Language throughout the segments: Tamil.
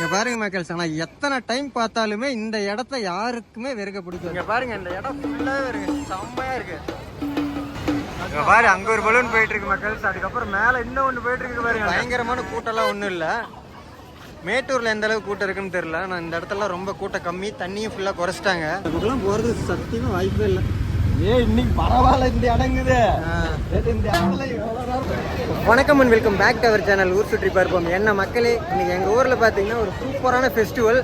இங்க பாருங்க மக்கள்ஸ் ஆனா எத்தனை டைம் பார்த்தாலுமே இந்த இடத்த யாருக்குமே வெறுக்க பிடிக்கும் இங்க பாருங்க இந்த இடம் ஃபுல்லாவே இருக்கு. செம்மையா இருக்கு. இங்க பாரு அங்க ஒரு பலூன் போயிட்டு இருக்கு மக்கள்ஸ் அதுக்கப்புறம் மேல இன்னும் ஒண்ணு போயிட்டு இருக்கு பாருங்க. பயங்கரமான கூட்டம்லாம் ஒண்ணும் இல்ல. மேட்டூர்ல எந்த அளவுக்கு கூட்டம் இருக்குன்னு தெரியல. நான் இந்த இடத்துல ரொம்ப கூட்டம் கம்மி. தண்ணியும் ஃபுல்லா குறைச்சிட்டாங்க. அதுக்கெல்லாம் போறது சத்தியமா வாய்ப்பே இல்லை. வணக்கம் and welcome back to our channel ஊர் சுற்றி பார்ப்போம். என்ன மக்களே இன்னைக்கு எங்கள் ஊரில் பார்த்தீங்கன்னா ஒரு சூப்பரான ஃபெஸ்டிவல்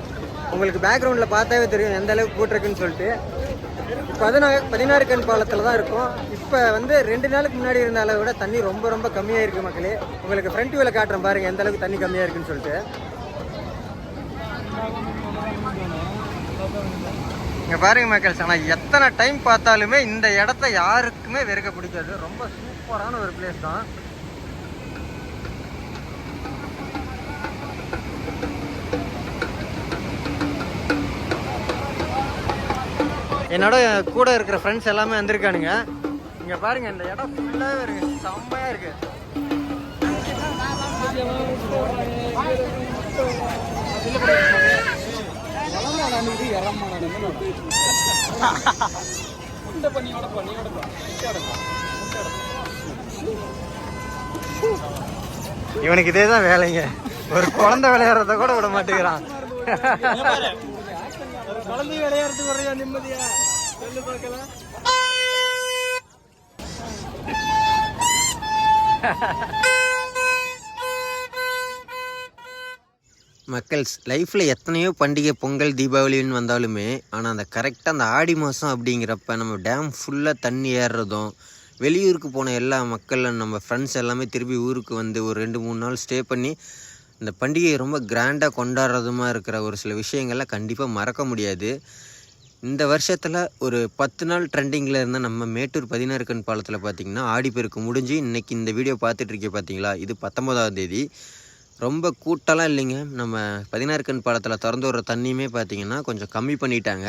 உங்களுக்கு பேக்ரவுண்டில் பார்த்தாவே தெரியும் எந்த அளவுக்கு கூட்டிருக்குன்னு சொல்லிட்டு. பதினாறு பதினாறு கண் பாலத்தில் தான் இருக்கும். இப்போ வந்து ரெண்டு நாளுக்கு முன்னாடி இருந்த அளவை விட தண்ணி ரொம்ப ரொம்ப கம்மியாக இருக்குது மக்களே. உங்களுக்கு ஃப்ரண்ட் வியூவில் காட்டுறேன் பாருங்கள் எந்த அளவுக்கு தண்ணி கம்மியாக இருக்குன்னு சொல்லிட்டு. இங்கே பாருங்க மக்கள்ஸ் ஆனால் எத்தனை டைம் பார்த்தாலுமே இந்த இடத்த யாருக்குமே வெறுக்க பிடிக்காது. ரொம்ப சூப்பரான ஒரு பிளேஸ் தான். என்னோட கூட இருக்கிற ஃப்ரெண்ட்ஸ் எல்லாமே வந்திருக்கானுங்க. இங்கே பாருங்க இந்த இடம் செம்மையா இருக்கு இவனுக்கு இதே தான் வேலைங்க. ஒரு குழந்தை விளையாடுறத கூட விட மாட்டேங்கிறான். குழந்தை நிம்மதியா? சொல்லு பார்க்கலாம். மக்கள்ஸ் லைஃப்பில் எத்தனையோ பண்டிகை பொங்கல் தீபாவளின்னு வந்தாலுமே ஆனால் அந்த கரெக்டாக அந்த ஆடி மாதம் அப்படிங்கிறப்ப நம்ம டேம் ஃபுல்லாக தண்ணி ஏறுறதும் வெளியூருக்கு போன எல்லா மக்கள் நம்ம ஃப்ரெண்ட்ஸ் எல்லாமே திருப்பி ஊருக்கு வந்து ஒரு ரெண்டு மூணு நாள் ஸ்டே பண்ணி இந்த பண்டிகையை ரொம்ப கிராண்டாக கொண்டாடுறதுமா இருக்கிற ஒரு சில விஷயங்கள்லாம் கண்டிப்பாக மறக்க முடியாது. இந்த வருஷத்தில் ஒரு பத்து நாள் ட்ரெண்டிங்கில் இருந்த நம்ம மேட்டூர் பதினாறு கண் பாலத்தில் பார்த்திங்கன்னா ஆடிப்பெருக்கு முடிஞ்சு இன்றைக்கி இந்த வீடியோ பார்த்துட்ருக்கே பார்த்தீங்களா இது பத்தொன்பதாம் தேதி. ரொம்ப கூட்டம்லாம் இல்லைங்க. நம்ம பதினாறு கண் பாலத்தில் திறந்து விடுற தண்ணியுமே பார்த்தீங்கன்னா கொஞ்சம் கம்மி பண்ணிட்டாங்க.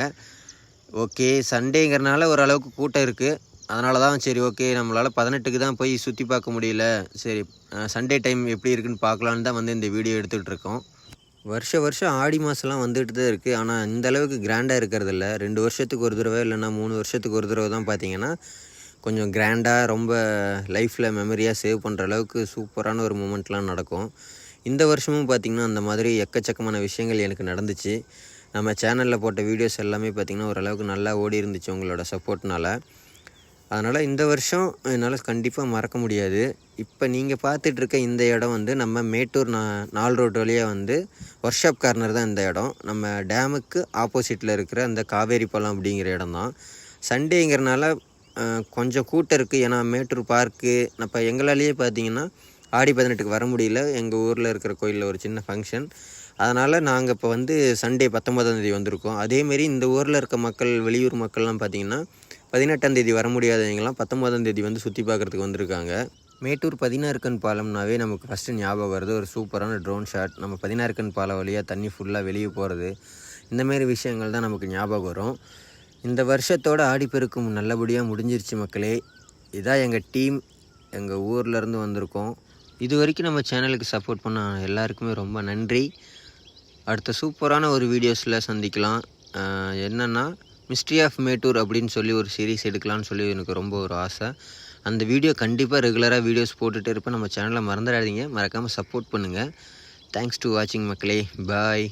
ஓகே சண்டேங்கிறனால ஓரளவுக்கு கூட்டம் இருக்குது அதனால தான் சரி ஓகே நம்மளால் பதினெட்டுக்கு தான் போய் சுற்றி பார்க்க முடியல. சரி சண்டே டைம் எப்படி இருக்குன்னு பார்க்கலான்னு தான் வந்து இந்த வீடியோ எடுத்துகிட்டு இருக்கோம். வருஷ வருஷம் ஆடி மாதம்லாம் வந்துட்டு தான் இருக்குது ஆனால் இந்த அளவுக்கு கிராண்டாக இருக்கிறது இல்லை ரெண்டு வருஷத்துக்கு ஒரு தடவை இல்லைன்னா மூணு வருஷத்துக்கு ஒரு தடவை தான் பார்த்தீங்கன்னா கொஞ்சம் கிராண்டாக ரொம்ப லைஃப்பில் மெமரியாக சேவ் பண்ணுற அளவுக்கு சூப்பரான ஒரு மூமெண்ட்லாம் நடக்கும். இந்த வருஷமும் பார்த்திங்கன்னா அந்த மாதிரி எக்கச்சக்கமான விஷயங்கள் எனக்கு நடந்துச்சு. நம்ம சேனலில் போட்ட வீடியோஸ் எல்லாமே பார்த்திங்கன்னா ஓரளவுக்கு நல்லா ஓடி இருந்துச்சு உங்களோட சப்போர்ட்னால் அதனால் இந்த வருஷம் என்னால் கண்டிப்பாக மறக்க முடியாது. இப்போ நீங்கள் பார்த்துட்ருக்க இந்த இடம் வந்து நம்ம மேட்டூர் நா நால் ரோடு வழியாக வந்து ஒர்க் ஷாப் கார்னர் தான் இந்த இடம். நம்ம டேமுக்கு ஆப்போசிட்டில் இருக்கிற அந்த காவேரி பழம் அப்படிங்கிற இடம் தான். சண்டேங்கிறனால கொஞ்சம் கூட்டம் இருக்குது ஏன்னா மேட்டூர் பார்க்கு இப்போ எங்களாலேயே பார்த்தீங்கன்னா ஆடி பதினெட்டுக்கு வர முடியல. எங்கள் ஊரில் இருக்கிற கோயிலில் ஒரு சின்ன ஃபங்க்ஷன் அதனால் நாங்கள் இப்போ வந்து சண்டே பத்தொன்பதாந்தேதி வந்திருக்கோம். அதேமாரி இந்த ஊரில் இருக்க மக்கள் வெளியூர் மக்கள்லாம் பார்த்தீங்கன்னா பதினெட்டாம் தேதி வர முடியாதவங்களாம் பத்தொன்பதாந்தேதி வந்து சுற்றி பார்க்குறதுக்கு வந்திருக்காங்க. மேட்டூர் பதினாறுக்கன் பாலம்னாவே நமக்கு ஃபஸ்ட்டு ஞாபகம் வருது. ஒரு சூப்பரான ட்ரோன் ஷாட் நம்ம பதினாறுக்கன் பாலம் வழியாக தண்ணி ஃபுல்லாக வெளியே போகிறது இந்தமாரி விஷயங்கள் தான் நமக்கு ஞாபகம் வரும். இந்த வருஷத்தோட ஆடிப்பெருக்கும் நல்லபடியாக முடிஞ்சிருச்சு மக்களே. இதான் எங்கள் டீம் எங்கள் ஊர்லேருந்து வந்திருக்கோம். இது வரைக்கும் நம்ம சேனலுக்கு சப்போர்ட் பண்ண எல்லாருக்குமே ரொம்ப நன்றி. அடுத்த சூப்பரான ஒரு வீடியோஸில் சந்திக்கலாம். என்னென்னா மிஸ்ட்ரி ஆஃப் மேட்டூர் அப்படின்னு சொல்லி ஒரு சீரிஸ் எடுக்கலாம்னு சொல்லி எனக்கு ரொம்ப ஒரு ஆசை. அந்த வீடியோ கண்டிப்பாக ரெகுலராக வீடியோஸ் போட்டுகிட்டே இருப்பேன். நம்ம சேனலை மறந்துடாதீங்க. மறக்காமல் சப்போர்ட் பண்ணுங்கள் தேங்க்ஸ் டு வாட்சிங் மக்களே. பாய்